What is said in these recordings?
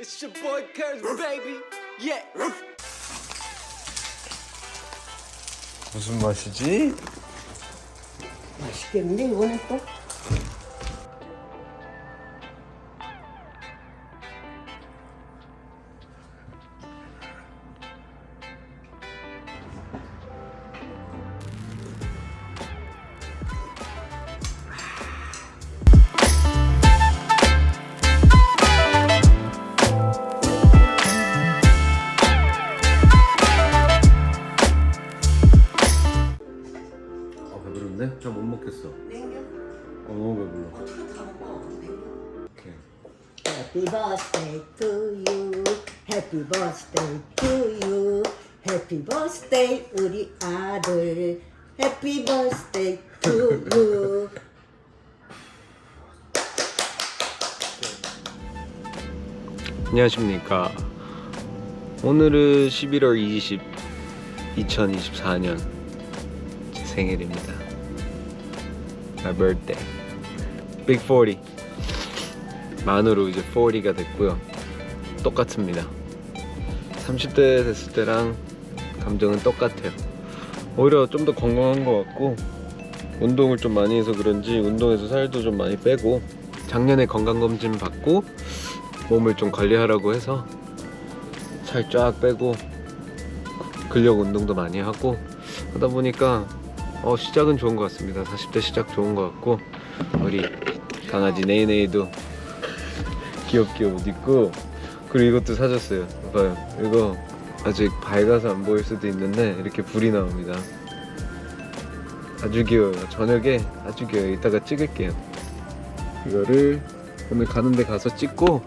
It's your boy Curse, baby. Yeah. 무슨 맛이지? 맛있겠는데 이거는 또 먹겠어. 냉겨 어 너무 배불러. 다 먹어 오케이. Happy birthday to you Happy birthday to you Happy birthday 우리 아들 Happy birthday to you 안녕하십니까. 오늘은 11월 20, 2024년 제 생일입니다. My birthday. Big 40. 만으로 이제 40가 됐고요. 똑같습니다. 30대 됐을 때랑 감정은 똑같아요. 오히려 좀 더 건강한 것 같고 운동을 좀 많이 해서 그런지 운동해서 살도 좀 많이 빼고 작년에 건강검진 받고 몸을 좀 관리하라고 해서 살 쫙 빼고 근력 운동도 많이 하고 하다 보니까 어, 시작은 좋은 것 같습니다. 40대 시작 좋은 것 같고 우리 강아지 네이네이도 귀엽게 옷 입고 그리고 이것도 사줬어요. 봐요. 이거 아직 밝아서 안 보일 수도 있는데 이렇게 불이 나옵니다. 아주 귀여워요. 저녁에 아주 귀여워요. 이따가 찍을게요. 이거를 오늘 가는데 가서 찍고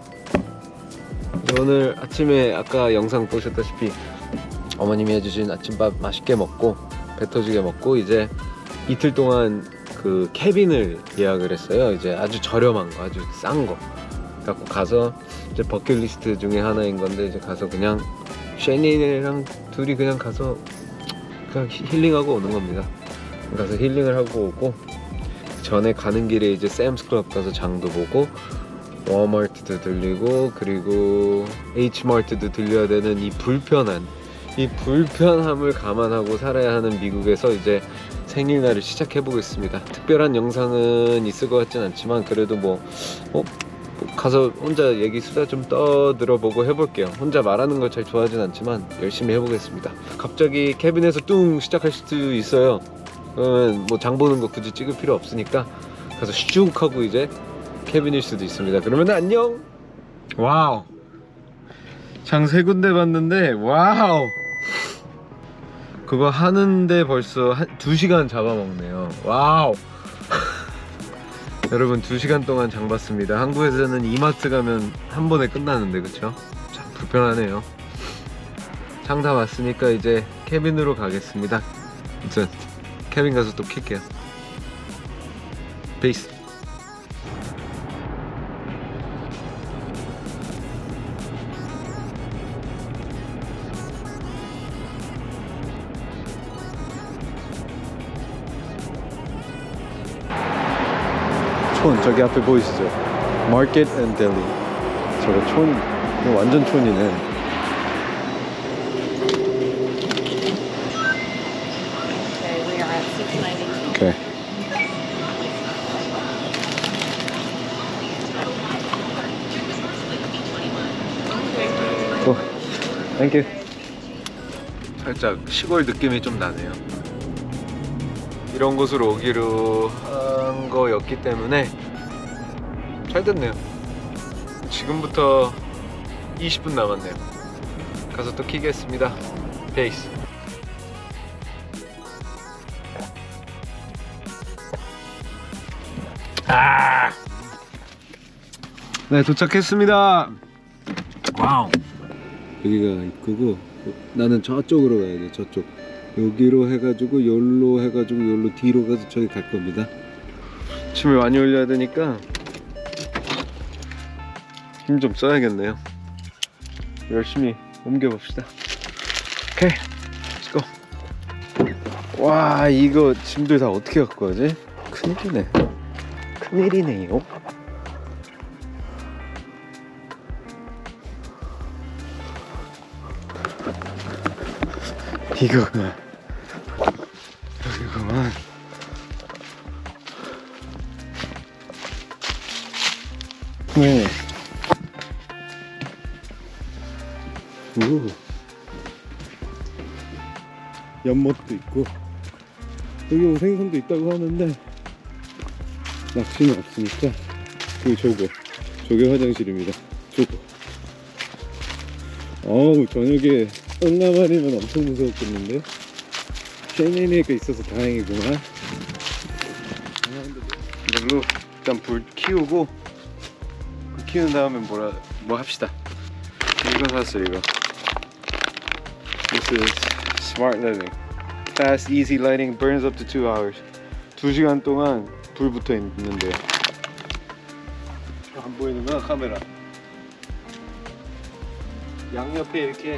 오늘 아침에 아까 영상 보셨다시피 어머님이 해주신 아침밥 맛있게 먹고 배 터지게 먹고 이제 이틀 동안 그 캐빈을 예약을 했어요. 이제 아주 저렴한 거, 아주 싼 거. 갖고 가서 이제 버킷리스트 중에 하나인 건데 이제 가서 그냥 쉐니랑 둘이 그냥 가서 그냥 히- 힐링하고 오는 겁니다. 가서 힐링을 하고 오고 전에 가는 길에 이제 샘스클럽 가서 장도 보고 워마트도 들리고 그리고 H마트도 들려야 되는 이 불편한 이 불편함을 감안하고 살아야 하는 미국에서 이제 생일날을 시작해 보겠습니다. 특별한 영상은 있을 것 같진 않지만 그래도 뭐, 어, 뭐 가서 혼자 얘기 수다 좀 떠들어 보고 해볼게요. 혼자 말하는 걸 잘 좋아하진 않지만 열심히 해보겠습니다. 갑자기 캐빈에서 뚱 시작할 수도 있어요. 그러면 뭐 장 보는 거 굳이 찍을 필요 없으니까 가서 슉 하고 이제 캐빈일 수도 있습니다. 그러면 안녕. 와우. 장 세 군데 봤는데 와우. 그거 하는데 벌써 한, 두 시간 잡아먹네요. 와우. 여러분 두 시간 동안 장 봤습니다. 한국에서는 이마트 가면 한 번에 끝나는데 그쵸? 참 불편하네요. 장 다 봤으니까 이제 캐빈으로 가겠습니다. 아무튼 캐빈 가서 또 킬게요. 페 촌 저기 앞에 보이시죠? Market and Deli. 저거 촌 완전 촌이네. Okay. 오, 땡큐. 살짝 시골 느낌이 좀 나네요. 이런 곳으로 오기로 한 거였기 때문에 잘 됐네요. 지금부터 20분 남았네요. 가서 또 키겠습니다. 페이스. 아! 네, 도착했습니다. 와우. 여기가 입구고 나는 저쪽으로 가야 돼. 저쪽. 여기로 해가지고 여기로 해가지고 여기로 뒤로 가서 저기 갈 겁니다. 침을 많이 올려야 되니까 힘 좀 써야겠네요. 열심히 옮겨봅시다. 오케이, go. 와, 이거 짐들 다 어떻게 갖고 가지? 큰일이네. 큰일이네요. 이거구나. 여기구만. 네. 오. 연못도 있고 여기 뭐 생선도 있다고 하는데 낚시는 없으니까 여기 저거 저게 화장실입니다. 저거 어우 저녁에 응나마리면 엄청 무서웠겠는데. 쉐네네가 있어서 다행이구만 이걸로 일단 불 키우고 불 키운 다음에 뭐라 뭐 합시다. 이거 샀어요 이거 This is smart lighting fast easy lighting burns up to 2 hours. 2시간 동안 불 붙어 있는데요 안 보이는구나 카메라? 양옆에 이렇게.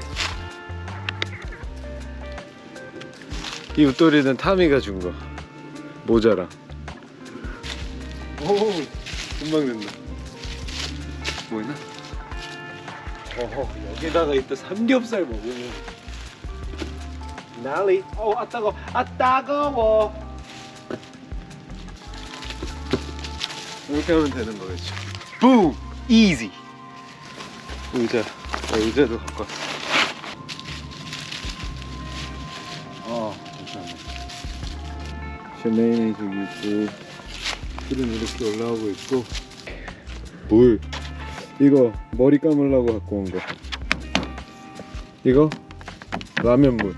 이 웃돌이는 타미가 준 거. 모자랑. 오 금방 된다 보이나? 어허 여기다가 이따 삼겹살 먹으면 난리 어 아 따가워 아 따가워 이렇게 하면 되는 거겠죠 붐 이지 의자 아, 의자도 갖고 왔어. 어 잠시만요 샤네인이 저기 있고 풀은 이렇게 올라오고 있고. 물. 이거 머리 감으려고 갖고 온 거. 이거? 라면 물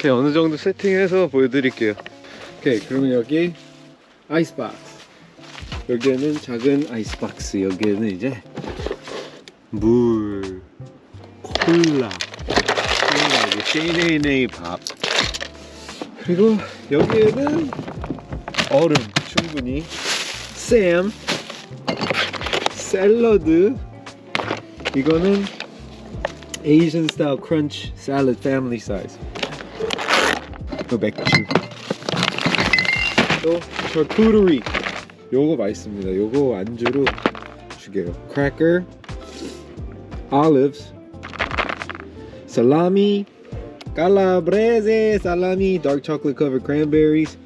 오케이 어느 정도 세팅해서 보여드릴게요. 오케이 그러면 여기 아이스박스. 여기에는 작은 아이스박스. 여기에는 이제 물 콜라 콜라 이게 쉐이네이네이 밥. 그리고 여기에는 얼음 충분히. 쌈 샐러드. 이거는 Asian style crunch salad family size 또 맥주 또 charcuterie 요거 맛있습니다 요거 안주로 주게요 cracker olives salami calabrese salami dark chocolate covered cranberries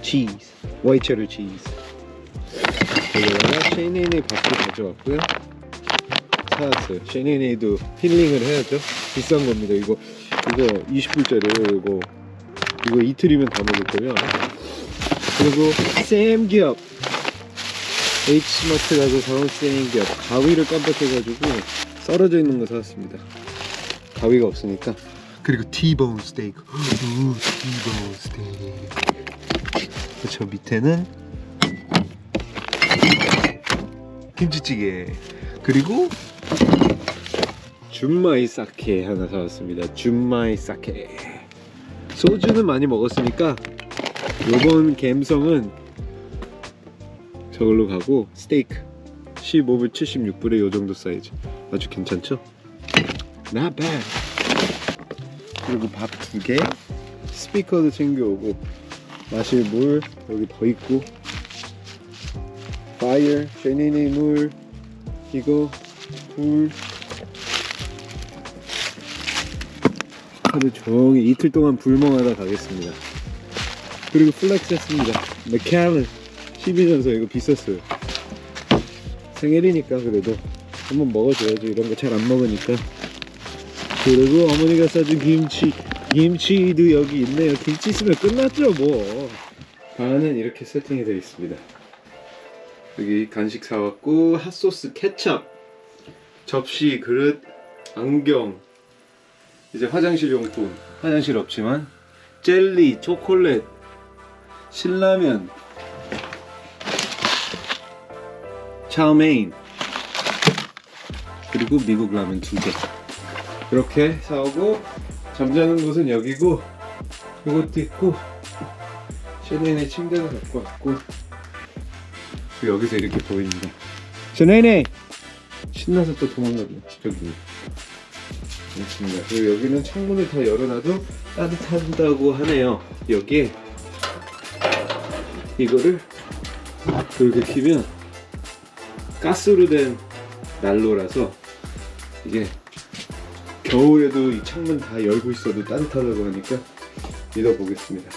cheese white cheddar cheese 여기다가 쉐이네이네 밥도 가져왔고요 사왔어요 쉐이네이네도 힐링을 해야죠 비싼 겁니다 이거 이거 20불짜리예요 이거 이거 이틀이면 다 먹을 거예요 그리고 쌤겹 H마트 가서 사온 쌤겹 가위를 깜빡해가지고 썰어져 있는 거 사왔습니다. 가위가 없으니까. 그리고 티본 스테이크 오 티본 스테이크 저 밑에는 김치찌개. 그리고 준마이 사케 하나 사왔습니다. 준마이 사케 소주는 많이 먹었으니까 요번 갬성은 저걸로 가고 스테이크. 15불 76불에 요 정도 사이즈. 아주 괜찮죠? Not bad 그리고 밥 두개 스피커도 챙겨오고 마실 물 여기 더 있고 파이어 쉐니니 물 이거 불 하루 종일 이틀 동안 불멍하다 가겠습니다. 그리고 플렉스 했습니다. 맥칼렌 12전서 이거 비쌌어요. 생일이니까 그래도 한번 먹어줘야죠 이런 거 잘 안 먹으니까. 그리고 어머니가 싸준 김치 김치도 여기 있네요. 김치 있으면 끝났죠 뭐. 반은 이렇게 세팅이 되어 있습니다. 여기 간식 사왔고 핫소스 케첩 접시 그릇 안경 이제 화장실 용품 화장실 없지만 젤리 초콜릿 신라면 차오메인 그리고 미국 라면 두 개. 이렇게 사오고 잠자는 곳은 여기고 이것도 있고 샤네네 침대도 갖고 왔고 여기서 이렇게 보입니다 샤네네 신나서 또 도망가네 저기 그렇습니다 그리고 여기는 창문을 다 열어놔도 따뜻하다고 하네요 여기에 이거를 그렇게 키면 가스로 된 난로라서 이게 겨울에도 이 창문 다 열고 있어도 따뜻하다고 하니까 믿어보겠습니다.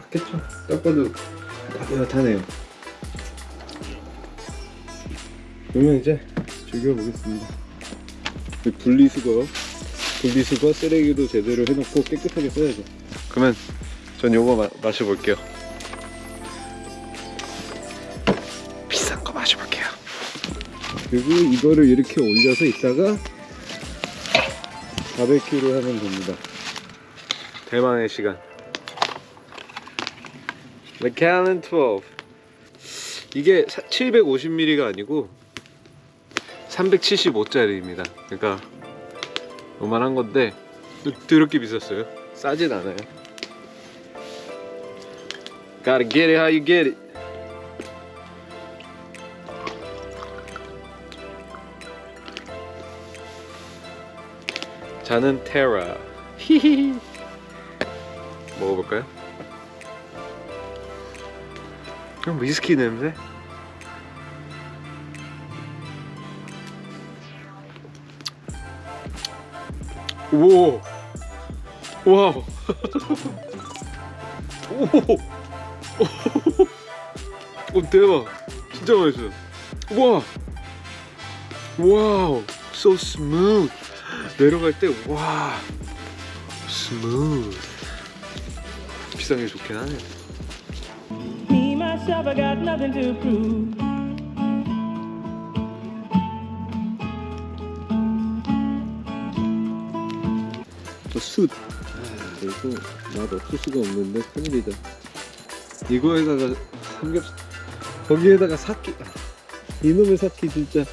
맞겠죠? 딱 봐도 따뜻하네요. 그러면 이제 즐겨보겠습니다. 그 분리수거, 분리수거 쓰레기도 제대로 해놓고 깨끗하게 써야죠. 그러면 전 요거 마, 마셔볼게요. 비싼 거 마셔볼게요. 그리고 이거를 이렇게 올려서 이따가 바베큐를 하면 됩니다. 대망의 시간. 맥칼렌 12. 이게 750ml가 아니고 375짜리입니다. 그러니까 요만한 건데 더럽게 비쌌어요. 싸진 않아요. Gotta get it how you get it. 자는 테라. 히히히. 먹어볼까요? 그럼 위스키 냄새? 오, 와우, 오, 오, 대박, 진짜 맛있어. 와, 와우, so smooth. 내려갈 때 와, smooth. 비싼 게 좋긴 하네. Me, myself, I got nothing to prove. 숯. 그리고 맛 없을 수가 없는데 큰일이다. 이거에다가 삼겹살 거기에다가 사키 아, 이놈의 사키 진짜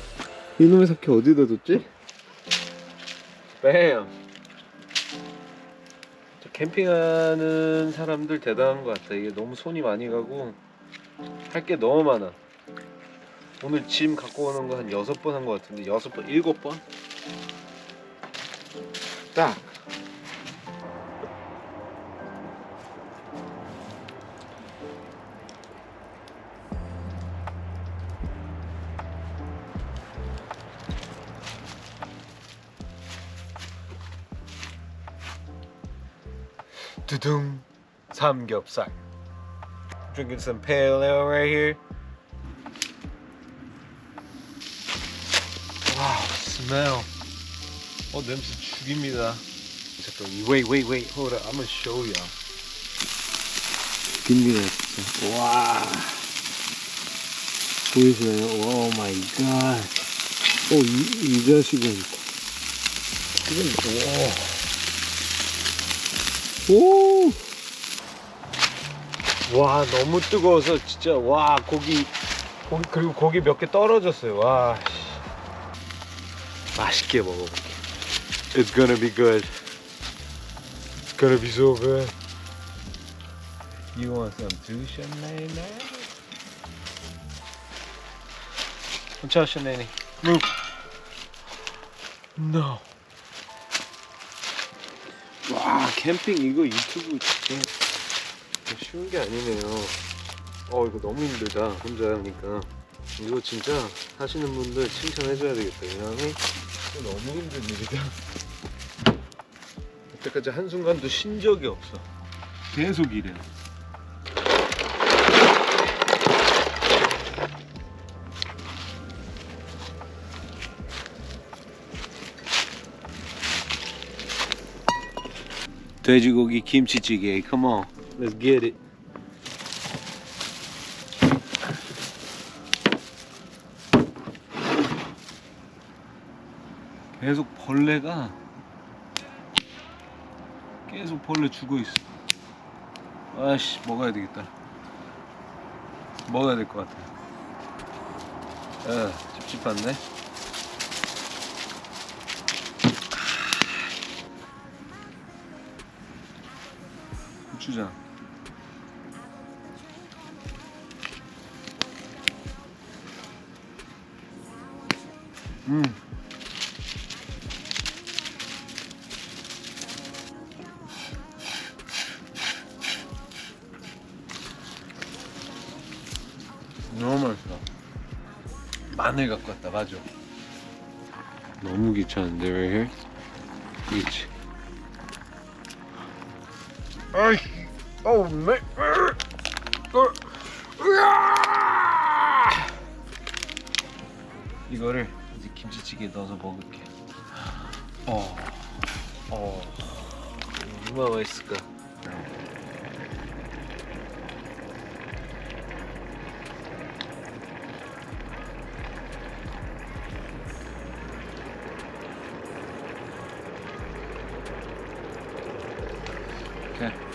이놈의 사키 어디다 뒀지? 뱀. 저 캠핑하는 사람들 대단한 것 같다. 이게 너무 손이 많이 가고 할 게 너무 많아. 오늘 짐 갖고 오는 거 한 여섯 번 한 것 같은데 여섯 번 일곱 번 딱. 두둥 삼겹살. Drinking some pale ale right here. Wow, smell. 어 냄새 죽입니다. 잠깐, wait, wait, wait, hold up. I'm gonna show you. 죽입니다, 진짜. 와. 보이시나요? 오 마이 갓. 어, 오. 오! 와 너무 뜨거워서 진짜 와 고기 고기 그리고 고기 몇 개 떨어졌어요 와 씨. 맛있게 먹어볼게 It's gonna be good It's gonna be so good You want some too, Shanae? What's up, Shanae? Move No 와 캠핑 이거 유튜브 진짜 쉬운 게 아니네요. 어 이거 너무 힘들다 혼자 하니까 이거 진짜 하시는 분들 칭찬해줘야 되겠다. 왜냐하면 이거 너무 힘든 일이다. 여태까지 한 순간도 쉰 적이 없어. 계속 일해. 돼지고기 김치찌개. Come on, let's get it. 계속 벌레가 계속 벌레 죽어 있어. 아씨 먹어야 되겠다. 먹어야 될 것 같아. 아 찝찝한데. 고추장. 음. 너무 맛있어. 마늘 갖고 왔다 맞아. 너무 귀찮은데 right here? 그렇지. 아이, 어우 매. 이거를 이제 김치찌개에 넣어서 먹을게. 어, 어, 얼마나 맛있을까? 오케이.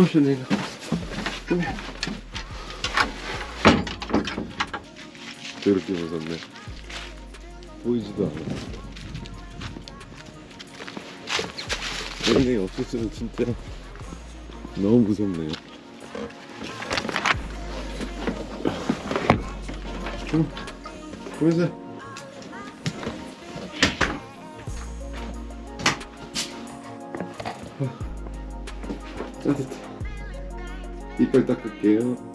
on, Shanina. Come here. 더럽게 무섭네. 보이지도 않아. 얘네 없었으면 진짜 너무 무섭네요. 보이세요? 따뜻해. 이빨 닦을게요.